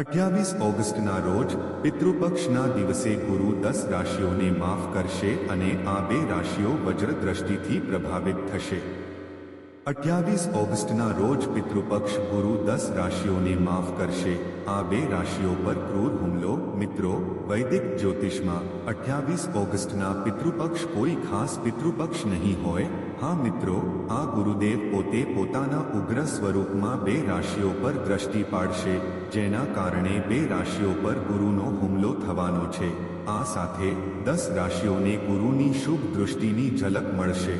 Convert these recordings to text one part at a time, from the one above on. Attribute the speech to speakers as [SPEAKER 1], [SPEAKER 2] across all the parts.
[SPEAKER 1] અઠ્યાવીસ ઓગસ્ટના રોજ પિતૃપક્ષના દિવસે ગુરુ દસ રાશિઓને માફ કરશે અને આ બે રાશિઓ વજ્ર દ્રષ્ટિથી પ્રભાવિત થશે. અઠ્યાવીસ ઓગસ્ટના રોજ પિતૃપક્ષ ગુરુ દસ રાશિઓને માફ કરશે. આ બે રાશિઓ પર ક્રૂર હુમલો, મિત્રો, વૈદિક જ્યોતિષમાં અઠ્યાવીસ ઓગસ્ટના પિતૃપક્ષ કોઈ ખાસ પિતૃપક્ષ નહીં હોય હા મિત્રો, આ ગુરુદેવ પોતે પોતાના ઉગ્ર સ્વરૂપમાં બે રાશિઓ પર દ્રષ્ટિ પાડશે, જેના કારણે બે રાશિઓ પર ગુરુનો હુમલો થવાનો છે. આ સાથે દસ રાશિઓને ગુરુની શુભ દૃષ્ટિની ઝલક મળશે,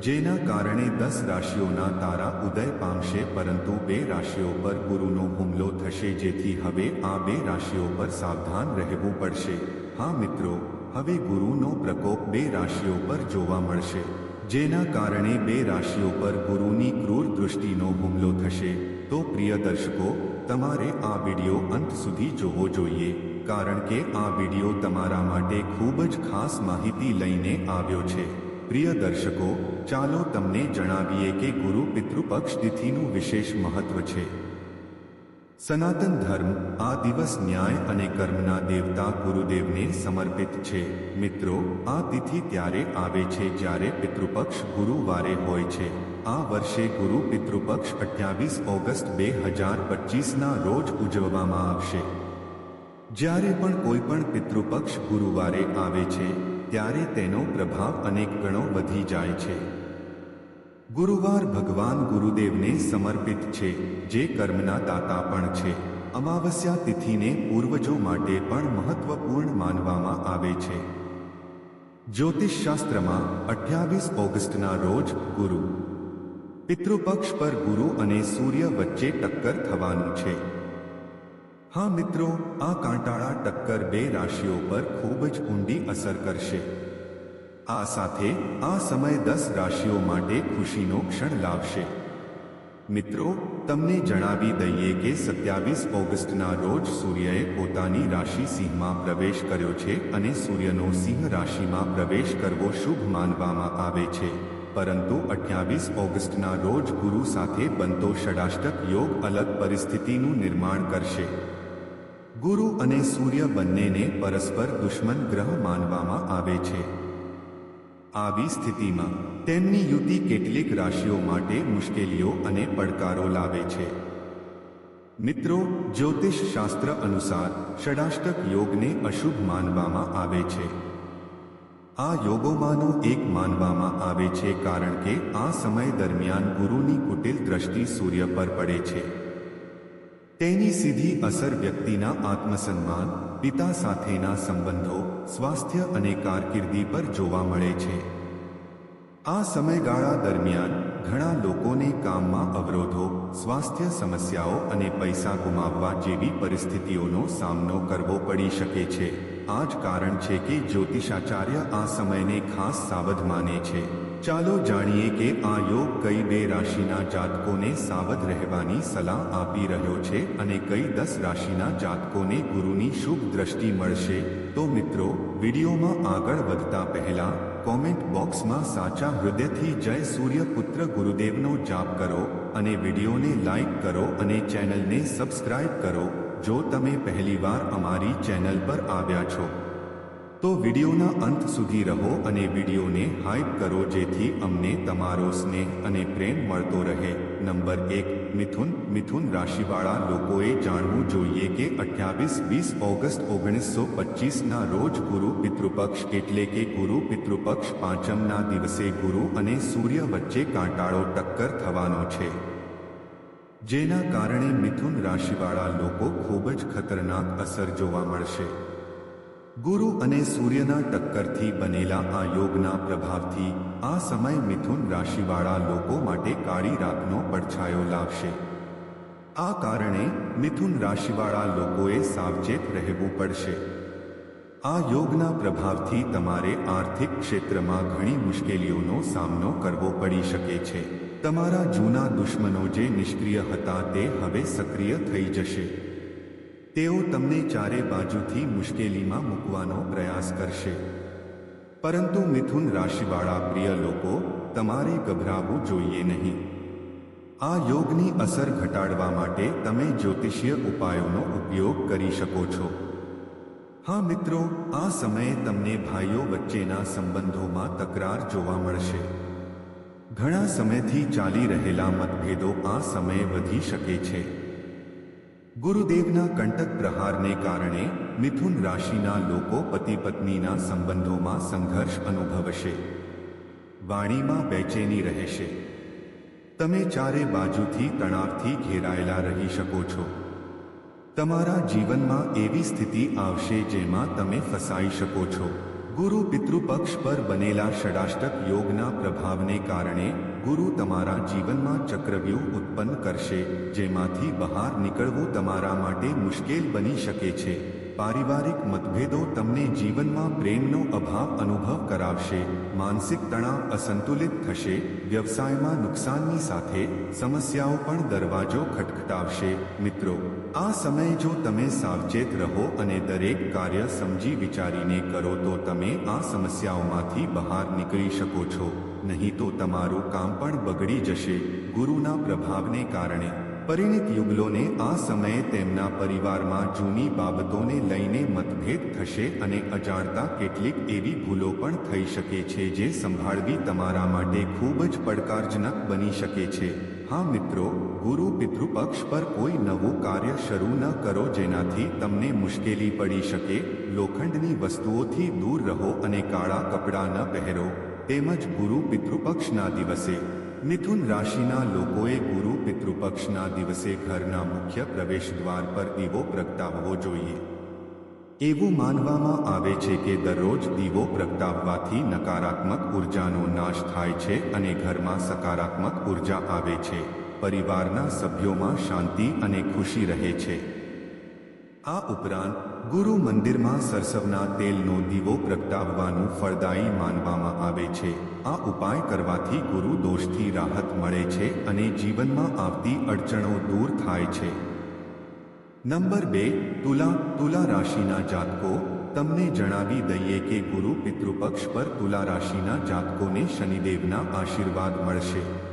[SPEAKER 1] જેના કારણે દસ રાશિઓના તારા ઉદય પામશે, પરંતુ બે રાશિઓ પર ગુરુનો હુમલો થશે, જેથી હવે આ બે રાશિઓ પર સાવધાન રહેવું પડશે. હા મિત્રો, હવે ગુરુનો પ્રકોપ બે રાશિઓ પર જોવા મળશે. જેના કારણે બે રાશિઓ પર ગુરુની ક્રૂર દૃષ્ટિનો હુમલો થશે. તો પ્રિય દર્શકો, તમારે આ વિડિયો અંત સુધી જોવો જોઈએ, કારણ કે આ વિડિયો તમારા માટે ખૂબ જ ખાસ માહિતી લઈને આવ્યો છે. પ્રિય દર્શકો, ચાલો તમને જણાવીએ કે ગુરુ પિતૃપક્ષ તિથિનું વિશેષ મહત્વ છે. સનાતન ધર્મ, આ દિવસ ન્યાય અને કર્મના દેવતા ગુરુદેવને સમર્પિત છે. મિત્રો, આ તિથિ ત્યારે આવે છે જ્યારે પિતૃપક્ષ ગુરુવારે હોય છે. આ વર્ષે ગુરુ પિતૃપક્ષ અઠ્યાવીસ ઓગસ્ટ બે હજાર પચીસના રોજ ઉજવવામાં આવશે. જ્યારે પણ કોઈ પણ પિતૃપક્ષ ગુરુવારે આવે છે, ત્યારે તેનો પ્રભાવ અનેક ગણો વધી જાય છે. ગુરુવાર ભગવાન ગુરુદેવને સમર્પિત છે, જે કર્મના દાતા પણ છે. અમાવસ્યા તિથિને પૂર્વજો માટે પણ મહત્વપૂર્ણ માનવામાં આવે છે. જ્યોતિષશાસ્ત્રમાં અઠ્યાવીસ ઓગસ્ટના રોજ ગુરુ. પિતૃપક્ષ પર ગુરુ અને સૂર્ય વચ્ચે ટક્કર થવાનું છે. હા મિત્રો, આ કાંટાળા ટક્કર બે રાશિઓ પર ખૂબ જ ઊંડી અસર કરશે. આ સાથે આ સમય દસ રાશિઓ માટે ખુશીનો ક્ષણ લાવશે. મિત્રો, તમને જણાવી દઈએ કે સત્યાવીસ ઓગસ્ટના રોજ સૂર્યએ પોતાની રાશિ સિંહમાં પ્રવેશ કર્યો છે અને સૂર્યનો સિંહ રાશિમાં પ્રવેશ કરવો શુભ માનવામાં આવે છે. પરંતુ અઠ્યાવીસ ઓગસ્ટના રોજ ગુરુ સાથે બનતો ષડાષ્ટક યોગ અલગ પરિસ્થિતિનું નિર્માણ કરશે. ગુરુ અને સૂર્ય બંનેને પરસ્પર દુશ્મન ગ્રહ માનવામાં આવે છે. આવી સ્થિતિમાં, તેમની યુતિ કેટલીક રાશિઓ માટે મુશ્કેલીઓ અને પડકારો લાવે છે. મિત્રો, જ્યોતિષ શાસ્ત્ર અનુસાર, ષડાષ્ટક યોગને અશુભ માનવામાં આવે છે. આ યોગોમાંનો એક માનવામાં આવે છે કારણ કે આ સમય દરમિયાન ગુરુની કુટિલ દ્રષ્ટિ સૂર્ય પર પડે છે. તેની સીધી અસર વ્યક્તિના આત્મસન્માન, પિતા સાથેના સંબંધો, સ્વાસ્થ્ય અને કારકિર્દી પર જોવા મળે છે. આ સમયગાળા દરમિયાન ઘણા લોકોને કામમાં અવરોધો, સ્વાસ્થ્ય સમસ્યાઓ અને પૈસા ગુમાવવા જેવી પરિસ્થિતિઓનો સામનો કરવો પડી શકે છે. આ જ કારણ છે કે જ્યોતિષાચાર્ય આ સમયને ખાસ સાવધ માને છે. ચાલો જાણીએ કે આ યોગ કઈ બે રાશિના જાતકોને સાવધ રહેવાની સલાહ આપી રહ્યો છે અને કઈ દસ રાશિના જાતકોને ગુરુની શુભ દ્રષ્ટિ મળશે. તો મિત્રો, વિડીયોમાં આગળ વધતા પહેલા કોમેન્ટ બોક્સમાં સાચા હૃદયથી જય સૂર્યપુત્ર ગુરુદેવનો જાપ કરો અને વિડીયોને લાઈક કરો અને ચેનલને સબસ્ક્રાઇબ કરો. જો તમે પહેલીવાર અમારી ચેનલ પર આવ્યા છો તો વિડીયોના અંત સુધી રહો અને વિડીયોને હાઇપ કરો જેથી અમને તમારો સ્નેહ અને પ્રેમ મળતો રહે. નંબર એક, મિથુન. મિથુન રાશિવાળા લોકોએ જાણવું જોઈએ કે અઠ્યાવીસ વીસ ઓગસ્ટ ઓગણીસો પચીસના રોજ ગુરુ પિતૃપક્ષ એટલે કે ગુરુ પિતૃપક્ષ પાંચમના દિવસે ગુરુ અને સૂર્ય વચ્ચે કાંટાળો ટક્કર થવાનો છે. જેના કારણે મિથુન રાશિવાળા લોકો ખૂબ જ ખતરનાક અસર જોવા મળશે. ગુરુ અને સૂર્યના ટક્કરથી બનેલા આ યોગના પ્રભાવથી આ સમય મિથુન રાશિવાળા લોકો માટે કાળી રાતનો પડછાયો લાવશે આ કારણે મિથુન રાશિવાળા લોકોએ સાવચેત રહેવું પડશે. આ યોગના પ્રભાવથી તમારે આર્થિક ક્ષેત્રમાં ઘણી મુશ્કેલીઓનો સામનો કરવો પડી શકે છે. તમારા જૂના દુશ્મનો જે નિષ્ક્રિય હતા તે હવે સક્રિય થઈ જશે. તેઓ તમને ચારે બાજુથી મુશ્કેલીમાં મૂકવાનો પ્રયાસ કરશે. પરંતુ મિથુન રાશિવાળા પ્રિય લોકો, તમારે ગભરાવું જોઈએ નહીં. આ યોગની અસર ઘટાડવા માટે તમે જ્યોતિષીય ઉપાયોનો ઉપયોગ કરી શકો છો. હા મિત્રો, આ સમયે તમને ભાઈઓ વચ્ચેના સંબંધોમાં તકરાર જોવા મળશે. ઘણા સમયથી ચાલી રહેલા મતભેદો આ સમયે વધી શકે છે. ગુરુદેવના કંટક પ્રહારને કારણે મિથુન રાશિના લોકો પતિ પત્નીના સંબંધોમાં સંઘર્ષ અનુભવશે. વાણીમાં બેચેની રહેશે. તમે ચારે બાજુથી તણાવથી ઘેરાયેલા રહી શકો છો. તમારા જીવનમાં એવી સ્થિતિ આવશે જેમાં તમે ફસાઈ શકો છો. ગુરુ પિતૃપક્ષ પર બનેલા ષડાષ્ટક યોગના પ્રભાવને કારણે ગુરુ તમારા જીવનમાં ચક્રવ્યૂહ ઉત્પન્ન કરશે, જેમાંથી બહાર નીકળવું તમારા માટે મુશ્કેલ બની શકે છે. પારિવારિક મતભેદો તમને જીવનમાં પ્રેમનો અભાવ અનુભવ કરાવશે, માનસિક તણાવ અસંતુલિત થશે, વ્યવસાયમાં નુકસાનની સાથે સમસ્યાઓ પણ દરવાજો ખટખટાવશે. મિત્રો, આ સમયે જો તમે સાવચેત રહો અને દરેક કાર્ય સમજી વિચારીને કરો તો તમે આ સમસ્યાઓમાંથી બહાર નીકળી શકો છો. નહીં તો તમારું કામ પણ બગડી જશે ગુરુના પ્રભાવને કારણે. પરિણિત યુગલોને આ સમયે તેમના પરિવારમાં જૂની બાબતોને લઈને મતભેદ થશે અને અજાણતા કેટલીક એવી ભૂલો પણ થઈ શકે છે જે સંભાળવી તમારા માટે ખૂબ જ પડકારજનક બની શકે છે. હા મિત્રો, ગુરુ પિતૃપક્ષ પર કોઈ નવું કાર્ય શરૂ ન કરો જેનાથી તમને મુશ્કેલી પડી શકે. લોખંડની વસ્તુઓથી દૂર રહો અને કાળા કપડાં ન પહેરો. તેમજ ગુરુ પિતૃપક્ષના દિવસે. મિથુન રાશિના લોકોએ ગુરુ પિતૃપક્ષના દિવસે ઘરના મુખ્ય પ્રવેશ દ્વાર પર દીવો પ્રગટાવવો જોઈએ. એવું માનવામાં આવે છે કે દરરોજ દીવો પ્રગટાવવાથી નકારાત્મક ઉર્જાનો નાશ થાય છે અને ઘરમાં સકારાત્મક ઊર્જા આવે છે. પરિવારના સભ્યોમાં શાંતિ અને ખુશી રહે છે. આ ઉપરાંત ગુરુ મંદિરમાં સરસવના તેલનો દીવો પ્રગટાવવાનું ફળદાયી માનવામાં આવે છે. આ ઉપાય કરવાથી ગુરુ દોષથી રાહત મળે છે અને જીવનમાં આવતી અડચણો દૂર થાય છે. નંબર બે, તુલા તુલા રાશિના જાતકો. તમને જણાવી દઈએ કે ગુરુ પિતૃપક્ષ પર તુલા રાશિના જાતકોને શનિદેવના આશીર્વાદ મળશે.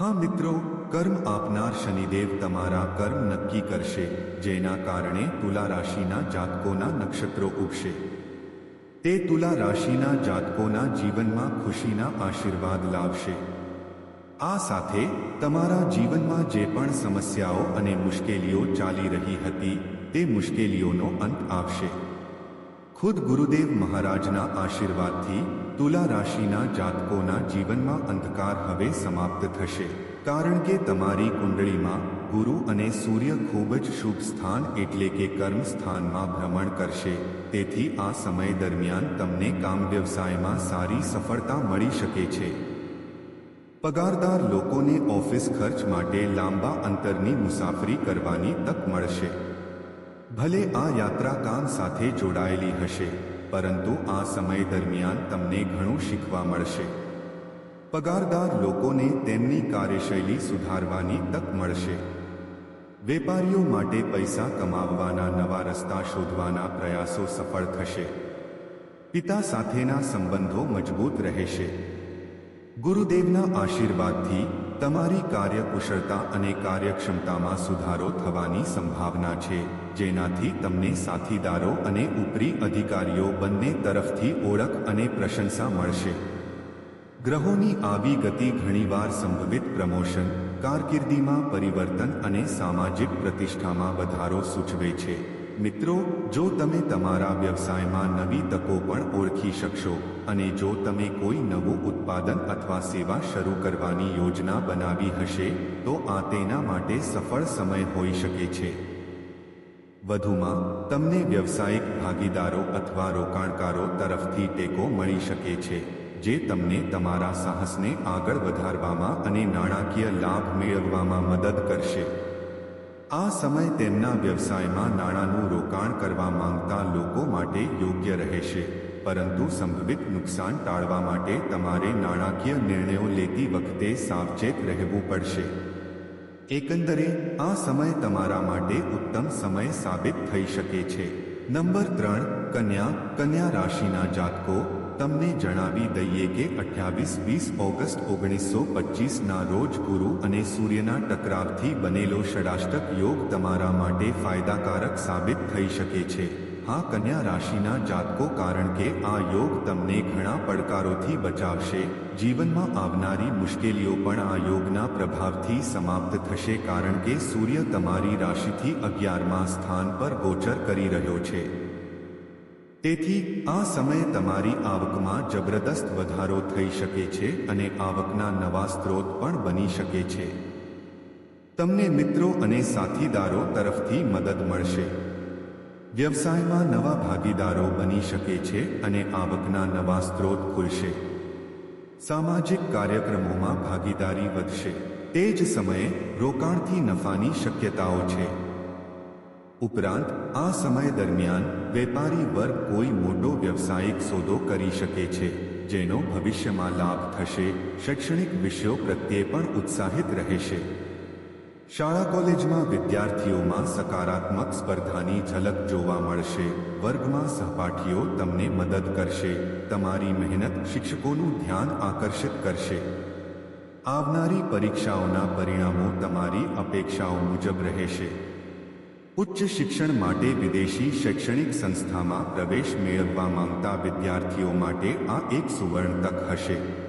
[SPEAKER 1] હા મિત્રો કર્મ આપનાર શનિદેવ તમારા કર્મ નક્કી કરશે, જેના કારણે તુલા રાશિના જાતકોના નક્ષત્રો ઉગશે. તે તુલા રાશિના જાતકોના જીવનમાં ખુશીના આશીર્વાદ લાવશે. આ સાથે તમારા જીવનમાં જે પણ સમસ્યાઓ અને મુશ્કેલીઓ ચાલી રહી હતી, તે મુશ્કેલીઓનો અંત આવશે ખુદ ગુરુદેવ મહારાજના આશીર્વાદથી તુલા રાશિના જાતકોના જીવનમાં અંધકાર હવે સમાપ્ત થશે. કારણ કે તમારી કુંડળીમાં ગુરુ અને સૂર્ય ખૂબ જ શુભ સ્થાન એટલે કે કર્મ સ્થાનમાં ભ્રમણ કરશે. તેથી આ સમય દરમિયાન તમને કામ વ્યવસાયમાં સારી સફળતા મળી શકે છે. પગારદાર લોકોને ઓફિસ ખર્ચ માટે લાંબા અંતરની મુસાફરી કરવાની તક મળશે. ભલે આ યાત્રા કામ સાથે જોડાયેલી હશે. પરંતુ આ સમય દરમિયાન તમને ઘણું શીખવા મળશે. પગારદાર લોકોને તેમની કાર્યશૈલી સુધારવાની તક મળશે. વેપારીઓ માટે પૈસા કમાવવાના નવા રસ્તા શોધવાના પ્રયાસો સફળ થશે. પિતા સાથેના સંબંધો મજબૂત રહેશે. ગુરુદેવના આશીર્વાદથી તમારી કાર્યકુશળતા અને કાર્યક્ષમતામાં સુધારો થવાની સંભાવના છે. જેનાથી તમને સાથીદારો અને ઉપરી અધિકારીઓ બંને તરફથી ઓળખ અને પ્રશંસા મળશે. ગ્રહોની આવી ગતિ ઘણીવાર સંભવિત પ્રમોશન, કારકિર્દીમાં પરિવર્તન અને સામાજિક પ્રતિષ્ઠામાં વધારો સૂચવે છે. મિત્રો, જો તમે તમારા વ્યવસાયમાં નવી તકો પણ ઓળખી શકશો અને જો તમે કોઈ નવું ઉત્પાદન અથવા સેવા શરૂ કરવાની યોજના બનાવી હશે, તો આ તેના માટે સફળ સમય હોઈ શકે છે. વધુમાં, તમને વ્યવસાયિક ભાગીદારો અથવા રોકાણકારો તરફથી ટેકો મળી શકે છે, જે તમને તમારા સાહસને આગળ વધારવામાં અને નાણાકીય લાભ મેળવવામાં મદદ કરશે. આ સમય તેમના વ્યવસાયમાં નાણાંનું રોકાણ કરવા માંગતા લોકો માટે યોગ્ય રહેશે, પરંતુ સંભવિત નુકસાન ટાળવા માટે તમારે નાણાકીય નિર્ણયો લેતી વખતે સાવચેત રહેવું પડશે. એકંદરે, આ સમય તમારા માટે ઉત્તમ સમય સાબિત થઈ શકે છે. નંબર ત્રણ, કન્યા. કન્યા રાશિના જાતકો, તમને જણાવી દઈએ કે અઠ્યાવીસ, વીસ ઓગસ્ટ ઓગણીસો પચીસના રોજ ગુરુ અને સૂર્યના ટકરાવથી બનેલો ષડાષ્ટક યોગ તમારા માટે ફાયદાકારક સાબિત થઈ શકે છે. હા, કન્યા રાશિના જાતકો કારણ કે આ યોગ તમને ઘણા પડકારોથી બચાવશે. જીવનમાં આવનારી મુશ્કેલીઓ પણ આ યોગના પ્રભાવથી સમાપ્ત થશે કારણ કે સૂર્ય તમારી રાશિથી અગિયારમાં સ્થાન પર ગોચર કરી રહ્યો છે. તેથી, આ સમયે તમારી આવકમાં જબરદસ્ત વધારો થઈ શકે છે અને આવકના નવા સ્ત્રોત પણ બની શકે છે. તમને મિત્રો અને સાથીદારો તરફથી મદદ મળશે. વ્યવસાયમાં નવા ભાગીદારો બની શકે છે અને આવકના નવા સ્ત્રોત ખુલશે. સામાજિક કાર્યક્રમોમાં ભાગીદારી વધશે. તે જ સમયે રોકાણથી નફાની શક્યતાઓ છે. ઉપરાંત, આ સમય દરમિયાન વેપારી વર્ગ કોઈ મોટો વ્યવસાયિક સોદો કરી શકે છે, જેનો ભવિષ્યમાં લાભ થશે, શૈક્ષણિક વિષયો પ્રત્યે પણ ઉત્સાહિત રહેશે. શાળા કોલેજમાં વિદ્યાર્થીઓમાં સકારાત્મક સ્પર્ધાની ઝલક જોવા મળશે. વર્ગમાં સહપાઠીઓ તમને મદદ કરશે. તમારી મહેનત શિક્ષકોનું ધ્યાન આકર્ષિત કરશે. આવનારી પરીક્ષાઓના પરિણામો તમારી અપેક્ષાઓ મુજબ રહેશે. ઉચ્ચ શિક્ષણ માટે વિદેશી શૈક્ષણિક સંસ્થામાં પ્રવેશ મેળવવા માંગતા વિદ્યાર્થીઓ માટે આ એક સુવર્ણ તક હશે.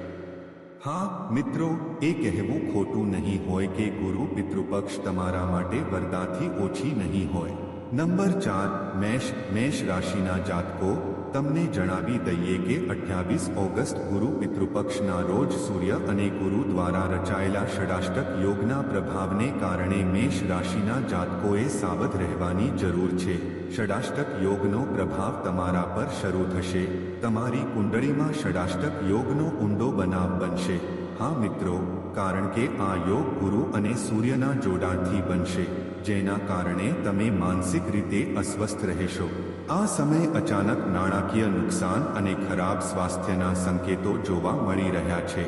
[SPEAKER 1] હા, મિત્રો, એ કહેવું ખોટું નહીં હોય કે ગુરુ પિતૃપક્ષ તમારા માટે વરદાથી ઓછી નહીં હોય. નંબર ચાર, મેષ મેષ રાશિના જાતકો, તમને જણાવી દઈએ કે અઠ્યાવીસ ઓગસ્ટ ગુરુ પિતૃપક્ષના રોજ સૂર્ય અને ગુરુ દ્વારા રચાયેલા ષડાષ્ટક યોગના પ્રભાવને કારણે મેષ રાશિના જાતકોએ સાવધ રહેવાની જરૂર છે. ષડાષ્ટક યોગનો પ્રભાવ તમારા પર શરૂ થશે. તમારી કુંડળીમાં ષડાષ્ટક યોગનો ઊંડો બનાવ બનશે. હા મિત્રો, કારણ કે આ યોગ ગુરુ અને સૂર્યના જોડાણથી બનશે. જેના કારણે તમે માનસિક રીતે અસ્વસ્થ રહેશો. આ સમય અચાનક નાણાકીય નુકસાન અને ખરાબ સ્વાસ્થ્યના સંકેતો જોવા મળી રહ્યા છે.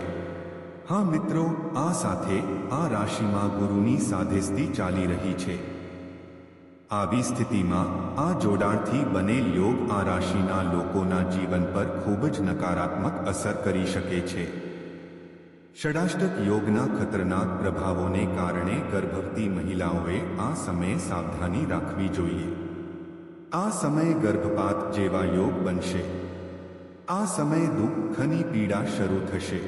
[SPEAKER 1] હા મિત્રો, આ સાથે આ રાશિમાં ગુરુની સાધેસ્તી ચાલી રહી છે. આવી સ્થિતિમાં આ જોડાણથી બનેલ યોગ આ રાશિના લોકોના જીવન પર ખૂબ જ નકારાત્મક અસર કરી શકે છે. ષડાષ્ટક યોગના ખતરનાક પ્રભાવોને કારણે ગર્ભવતી મહિલાઓએ આ સમયે સાવધાની રાખવી જોઈએ આ સમયે ગર્ભપાત જેવા યોગ બનશે આ સમયે દુઃખની પીડા શરૂ થશે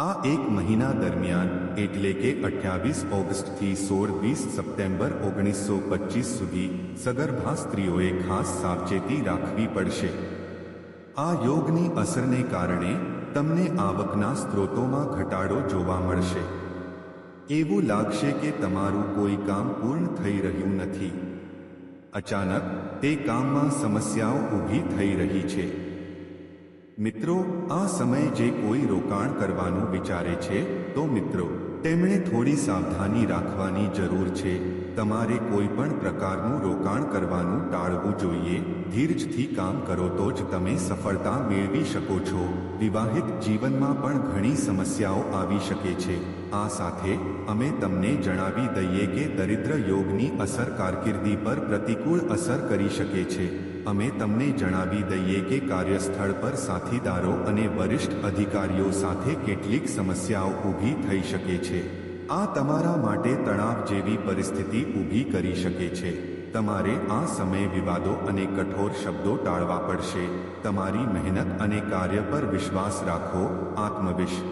[SPEAKER 1] આ એક મહિના દરમિયાન એટલે કે અઠ્યાવીસ ઓગસ્ટથી સોળ વીસ સપ્ટેમ્બર ઓગણીસો પચીસ સુધી સગર્ભા સ્ત્રીઓએ ખાસ સાવચેતી રાખવી પડશે આ યોગની અસરને કારણે તમને આવકના સ્ત્રોતોમાં ઘટાડો જોવા મળશે. એવું લાગશે કે તમારું કોઈ કામ પૂર્ણ થઈ રહ્યું નથી. અચાનક, તે કામમાં સમસ્યાઓ ઊભી થઈ રહી છે. મિત્રો, આ સમયે જે કોઈ રોકાણ કરવાનું વિચારે છે, તો મિત્રો, તેમણે થોડી સાવધાની રાખવાની જરૂર છે. તમારે કોઈ પણ પ્રકારનું રોકાણ કરવાનું ટાળવું જોઈએ. ધીરજથી કામ કરો તો જ તમે સફળતા મેળવી શકો છો. વિવાહિત જીવનમાં પણ ઘણી સમસ્યાઓ આવી શકે છે. આ સાથે અમે તમને જણાવી દઈએ કે દરિદ્ર યોગની અસર કારકિર્દી પર પ્રતિકૂળ અસર કરી શકે છે. અમે તમને જણાવી દઈએ કે કાર્યસ્થળ પર સાથીદારો અને વરિષ્ઠ અધિકારીઓ સાથે કેટલીક સમસ્યાઓ ઊભી થઈ શકે છે. આ તમારા માટે તણાવ જેવી પરિસ્થિતિ ઊભી કરી શકે છે. તમારે આ સમયે વિવાદો અને કઠોર શબ્દો ટાળવા પડશે. તમારી મહેનત અને કાર્ય પર વિશ્વાસ રાખો, આત્મવિશ.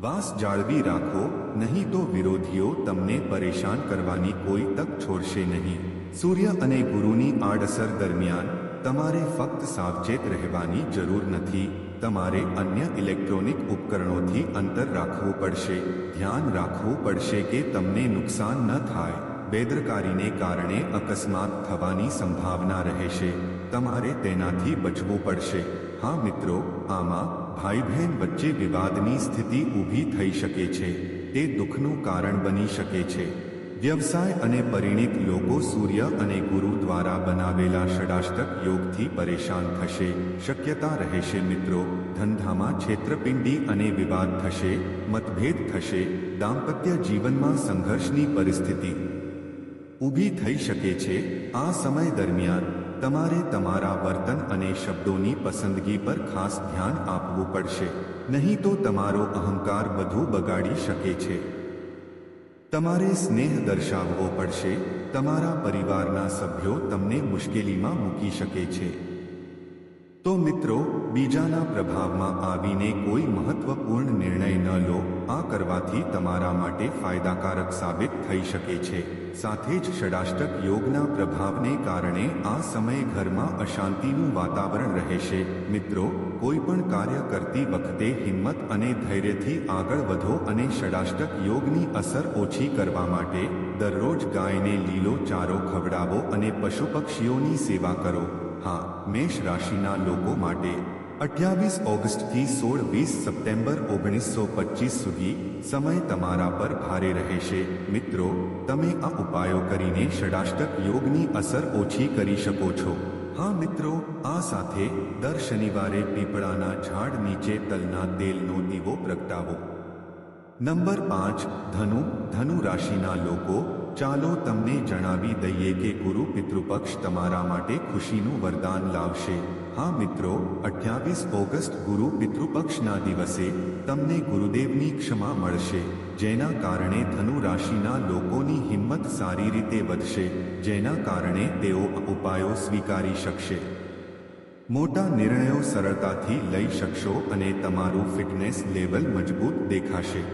[SPEAKER 1] વાસ જાળવી રાખો, નહીં તો વિરોધીઓ તમને પરેશાન કરવાની કોઈ તક છોડશે નહીં. સૂર્ય અને ગુરુની આડઅસર દરમિયાન તમારે ફક્ત સાવચેત રહેવાની જરૂર નથી. તમારે અન્ય ઇલેક્ટ્રોનિક ઉપકરણોથી અંતર રાખવું પડશે. ધ્યાન રાખવું પડશે કે તમને નુકસાન ન થાય. બેદરકારીને કારણે અકસ્માત થવાની સંભાવના રહેશે. તમારે તેનાથી બચવું પડશે. હા મિત્રો, આમાં ભાઈ બહેન વચ્ચે વિવાદની સ્થિતિ ઊભી થઈ શકે છે. તે દુઃખનું કારણ બની શકે છે. વ્યવસાય અને પરિણિત લોકો સૂર્ય અને ગુરુ દ્વારા બનાવેલા ષડાષ્ટક યોગથી પરેશાન થશે. શક્યતા રહેશે મિત્રો. ધંધામાં છેતરપિંડી અને વિવાદ થશે, મતભેદ થશે, દાંપત્ય જીવનમાં સંઘર્ષની પરિસ્થિતિ ઊભી થઈ શકે છે. આ સમય દરમિયાન તમારે તમારા વર્તન અને શબ્દોની પસંદગી પર ખાસ ધ્યાન આપવું પડશે. નહીં તો તમારો અહંકાર બધું બગાડી શકે છે. તમારે સ્નેહ દર્શાવવો પડશે. તમારા પરિવારના સભ્યો તમને મુશ્કેલીમાં મૂકી શકે છે. તો મિત્રો, બીજાના પ્રભાવમાં આવીને કોઈ મહત્વપૂર્ણ નિર્ણય ન લો. આ કરવાથી તમારા માટે ફાયદાકારક સાબિત થઈ શકે છે. સાથે જ ષડાષ્ટક યોગના પ્રભાવને કારણે આ સમયે ઘરમાં અશાંતિનું વાતાવરણ રહેશે. મિત્રો કોઈ પણ કાર્ય કરતી વખતે હિંમત અને ધૈર્યથી આગળ વધો અને ષડાષ્ટક યોગની અસર ઓછી કરવા માટે દરરોજ ગાયને લીલો ચારો ખવડાવો અને પશુ પક્ષીઓની સેવા કરો. હા, મેષ રાશિના લોકો માટે અઠ્યાવીસ ઓગસ્ટથી સોળ વીસ સપ્ટેમ્બર ઓગણીસો પચીસ સુધી સમય તમારા પર ભારે રહેશે. મિત્રો, તમે આ ઉપાયો કરીને ષડાષ્ટક યોગની અસર ઓછી કરી શકો છો. હા મિત્રો, આ સાથે દર શનિવારે પીપળાના ઝાડ નીચે તલના તેલનો દીવો પ્રગટાવો. નંબર પાંચ, ધનુ ધનુ રાશિના લોકો, ચાલો તમને જણાવી દઈએ કે ગુરુ પિતૃપક્ષ તમારા માટે ખુશીનું વરદાન લાવશે. હા મિત્રો, અઠ્યાવીસ ઓગસ્ટ ગુરુ પિતૃપક્ષના દિવસે તમને ગુરુદેવની ક્ષમા મળશે. જેના કારણે ધનુ રાશિના લોકોની હિંમત સારી રીતે વધશે, જેના કારણે તેઓ ઉપાયો સ્વીકારી શકશે. મોટા નિર્ણયો સરળતાથી લઈ શકશો અને તમારું ફિટનેસ લેવલ મજબૂત દેખાશે.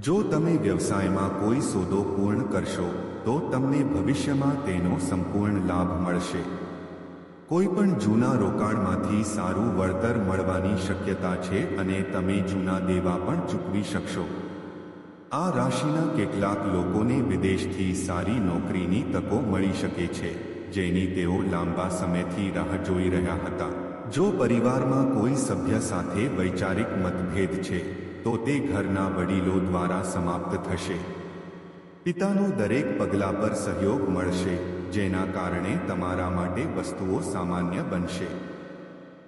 [SPEAKER 1] જો તમે વ્યવસાયમાં કોઈ સોદો પૂર્ણ કરશો, તો તમને ભવિષ્યમાં તેનો સંપૂર્ણ લાભ મળશે. કોઈ પણ જૂના રોકાણમાંથી સારું વળતર મળવાની શક્યતા છે અને તમે જૂના દેવા પણ ચૂકવી શકશો. આ રાશિના કેટલાક લોકોને વિદેશથી સારી નોકરીની તકો મળી શકે છે, જેની તેઓ લાંબા સમયથી રાહ જોઈ રહ્યા હતા. જો પરિવારમાં કોઈ સભ્ય સાથે વૈચારિક મતભેદ છે, તો તે ઘરના વડીલો દ્વારા સમાપ્ત થશે. પિતાનું દરેક પગલા પર સહયોગ મળશે, જેના કારણે તમારા માટે વસ્તુઓ સામાન્ય બનશે.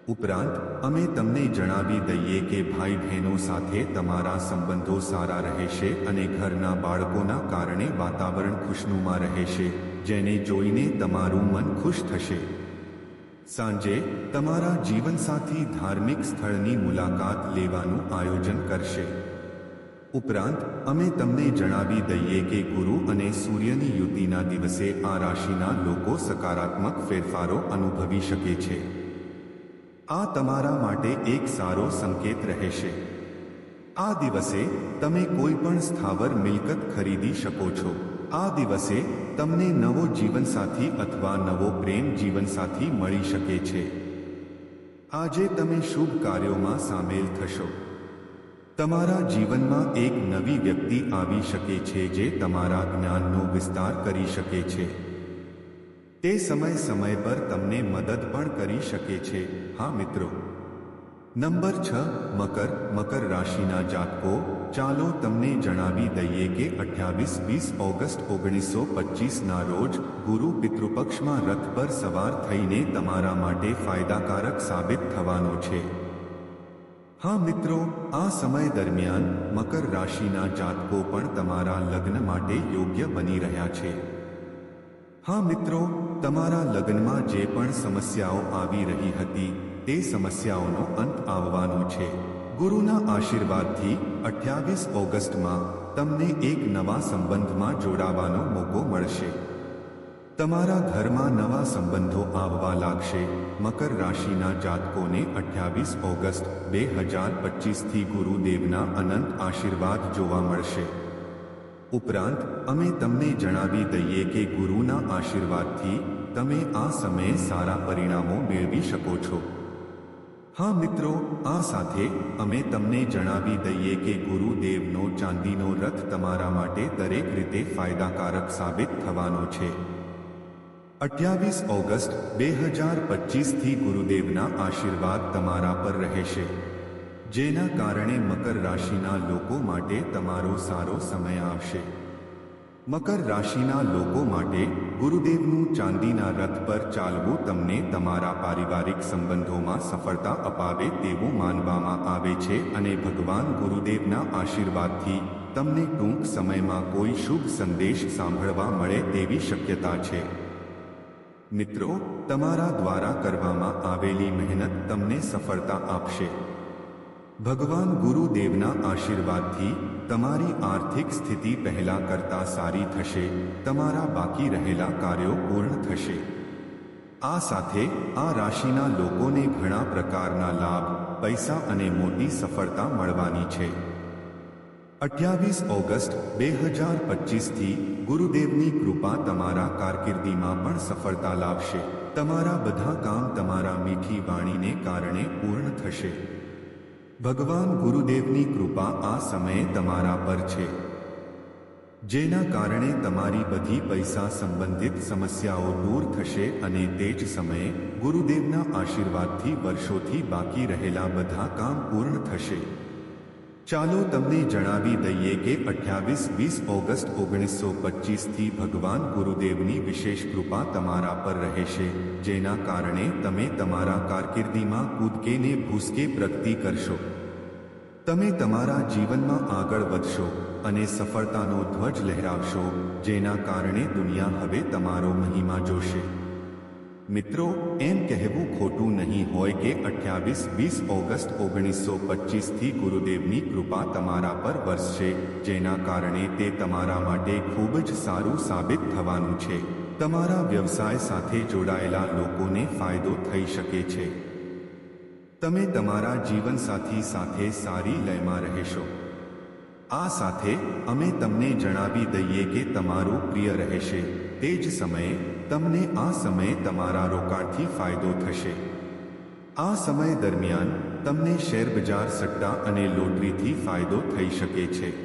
[SPEAKER 1] ઉપરાંત, અમે તમને જણાવી દઈએ કે ભાઈ બહેનો સાથે તમારા સંબંધો સારા રહેશે અને ઘરના બાળકોના કારણે વાતાવરણ ખુશનુમા રહેશે, જેને જોઈને તમારું મન ખુશ થશે. સાંજે, તમારા જીવનસાથી ધાર્મિક સ્થળની મુલાકાત લેવાનું આયોજન કરશે. ઉપરાંત, અમે તમને જણાવી દઈએ કે ગુરુ અને સૂર્યની યુતિના દિવસે આ રાશિના લોકો સકારાત્મક ફેરફારો અનુભવી શકે છે. આ તમારા માટે એક સારો સંકેત રહેશે. આ દિવસે તમે કોઈ પણ સ્થાવર મિલકત ખરીદી શકો છો. આ દિવસે તમને નવો જીવનસાથી અથવા નવો પ્રેમ જીવનસાથી મળી શકે છે. આજે તમે શુભ કાર્યોમાં સામેલ થશો. તમારા જીવનમાં એક નવી વ્યક્તિ આવી શકે છે જે તમારા જ્ઞાનનો વિસ્તાર કરી શકે છે. તે સમય સમય પર તમને મદદ પણ કરી શકે છે. હા, મિત્રો. નંબર છ, મકર. મકર રાશિના જાતકો, ચાલો તમને જણાવી દઈએ કે અઠ્યાવીસ, વીસ ઓગસ્ટ ઓગણીસો પચીસના રોજ ગુરુ પિતૃપક્ષમાં રથ પર સવાર થઈને તમારા માટે ફાયદાકારક સાબિત થવાનો છે. હા, મિત્રો, આ સમય દરમિયાન મકર રાશિના જાતકો પણ તમારા લગ્ન માટે યોગ્ય બની રહ્યા છે. હા, મિત્રો તમારા લગ્નમાં જે પણ સમસ્યાઓ આવી રહી હતી, તે સમસ્યાઓનો અંત આવવાનો છે. ગુરુના આશીર્વાદથી અઠ્યાવીસ ઓગસ્ટમાં તમને એક નવા સંબંધમાં જોડાવાનો મોકો મળશે. તમારા ઘરમાં નવા સંબંધો આવવા લાગશે. મકર રાશિના જાતકોને અઠ્યાવીસ ઓગસ્ટ બે હજાર પચીસથી ગુરુદેવના અનંત આશીર્વાદ જોવા મળશે. ઉપરાંત, અમે તમને જણાવી દઈએ કે ગુરુના આશીર્વાદથી તમે આ સમયે સારા પરિણામો મેળવી શકો છો. હા મિત્રો, આ સાથે અમે તમને જણાવી દઈએ કે ગુરુદેવનો ચાંદીનો રથ તમારા માટે દરેક રીતે ફાયદાકારક સાબિત થવાનો છે. અઠ્યાવીસ ઓગસ્ટ, બે હજાર પચીસથી ગુરુદેવના આશીર્વાદ તમારા પર રહેશે. જેના કારણે મકર રાશિના લોકો માટે તમારો સારો સમય આવશે. મકર રાશિના લોકો માટે ગુરુદેવનું ચાંદીના રથ પર ચાલવું તમને તમારા પારિવારિક સંબંધોમાં સફળતા અપાવે તેવું માનવામાં આવે છે અને ભગવાન ગુરુદેવના આશીર્વાદથી તમને ટૂંક સમયમાં કોઈ શુભ સંદેશ સાંભળવા મળે તેવી શક્યતા છે. મિત્રો, તમારા દ્વારા કરવામાં આવેલી મહેનત તમને સફળતા આપશે. ભગવાન ગુરુદેવના આશીર્વાદથી તમારી આર્થિક સ્થિતિ પહેલા કરતા સારી થશે, તમારા બાકી રહેલા કાર્યો પૂર્ણ થશે. આ સાથે આ રાશિના લોકોને ઘણા પ્રકારના લાભ, પૈસા અને મોટી સફળતા મળવાની છે. અઠ્યાવીસ ઓગસ્ટ બે હજાર પચીસથી ગુરુદેવની કૃપા તમારા કારકિર્દીમાં પણ સફળતા લાવશે તમારા બધા કામ તમારા મીઠી વાણીને કારણે પૂર્ણ થશે. ભગવાન ગુરુદેવની કૃપા આ સમયે તમારા પર છે. જેના કારણે તમારી બધી પૈસા સંબંધિત સમસ્યાઓ દૂર થશે અને તે જ સમયે ગુરુદેવના આશીર્વાદથી વર્ષોથી બાકી રહેલા બધા કામ પૂર્ણ થશે. ચાલો તમને જણાવી દઈએ કે અઠ્યાવીસ વીસ ઓગસ્ટ ઓગણીસો પચીસથી ભગવાન ગુરુદેવની વિશેષ કૃપા તમારા પર રહેશે, જેના કારણે તમે તમારા કારકિર્દીમાં કૂદકેને ભૂસકે પ્રગતિ કરશો. તમે તમારા જીવનમાં આગળ વધશો અને સફળતાનો ધ્વજ લહેરાવશો, જેના કારણે દુનિયા હવે તમારો મહિમા જોશે. મિત્રો, એમ કહેવું ખોટું નહીં હોય કે અઠ્યાવીસ, વીસ ઓગસ્ટ ઓગણીસો પચીસથી ગુરુદેવની કૃપા તમારા પર વરસશે, જેના કારણે તે તમારા માટે ખૂબ જ સારું સાબિત થવાનું છે. તમારા વ્યવસાય સાથે જોડાયેલા લોકોને ફાયદો થઈ શકે છે. તમે તમારા જીવનસાથી સાથે સારી લયમાં રહેશો. આ સાથે અમે તમને જણાવી દઈએ કે તમારું પ્રિય રહેશે. તે જ સમયે તમને આ સમયે તમારા રોકાણથી ફાયદો થશે. આ સમય દરમિયાન તમને શેરબજાર સટ્ટા અને લોટરીથી ફાયદો થઈ શકે છે.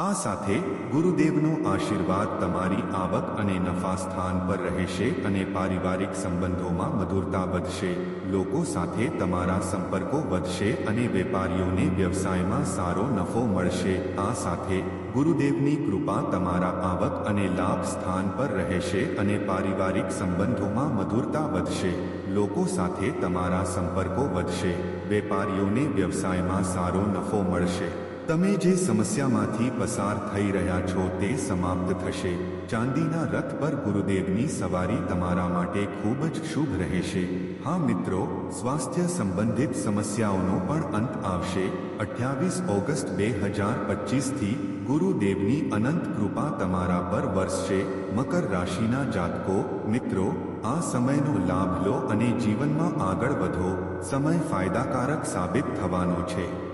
[SPEAKER 1] આ સાથે ગુરુદેવનો આશીર્વાદ તમારી આવક અને નફા સ્થાન પર રહેશે અને પારિવારિક સંબંધોમાં મધુરતા વધશે. લોકો સાથે તમારા સંપર્કો વધશે અને વેપારીઓને વ્યવસાયમાં સારો નફો મળશે. આ સાથે ગુરુદેવની કૃપા તમારા આવક અને લાભ સ્થાન પર રહેશે અને પારિવારિક સંબંધોમાં મધુરતા વધશે. લોકો સાથે તમારા સંપર્કો વધશે. વેપારીઓને વ્યવસાયમાં સારો નફો મળશે. તમે જે સમસ્યામાંથી પસાર થઈ રહ્યા છો તે સમાપ્ત થશે. ચાંદીના રથ પર ગુરુદેવની સવારી તમારા માટે ખૂબ જ શુભ રહેશે. હા મિત્રો, સ્વાસ્થ્ય સંબંધિત સમસ્યાઓનો પણ અંત આવશે. અઠ્યાવીસ ઓગસ્ટ બે હજાર પચીસથી ગુરુદેવની અનંત કૃપા તમારા પર વરસશે. મકર રાશિના જાતકો, મિત્રો, આ સમયનો લાભ લો અને જીવનમાં આગળ વધો. સમય ફાયદાકારક સાબિત થવાનો છે.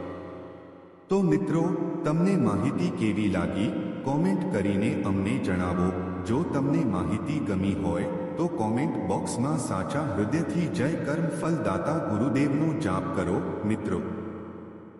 [SPEAKER 1] તો મિત્રો, તમને માહિતી કેવી લાગી? કોમેન્ટ કરીને અમને જણાવો. જો તમને માહિતી ગમી હોય, તો કોમેન્ટ બોક્સમાં સાચા હૃદયથી જય કર્મ ફલદાતા ગુરુદેવનો જાપ કરો. મિત્રો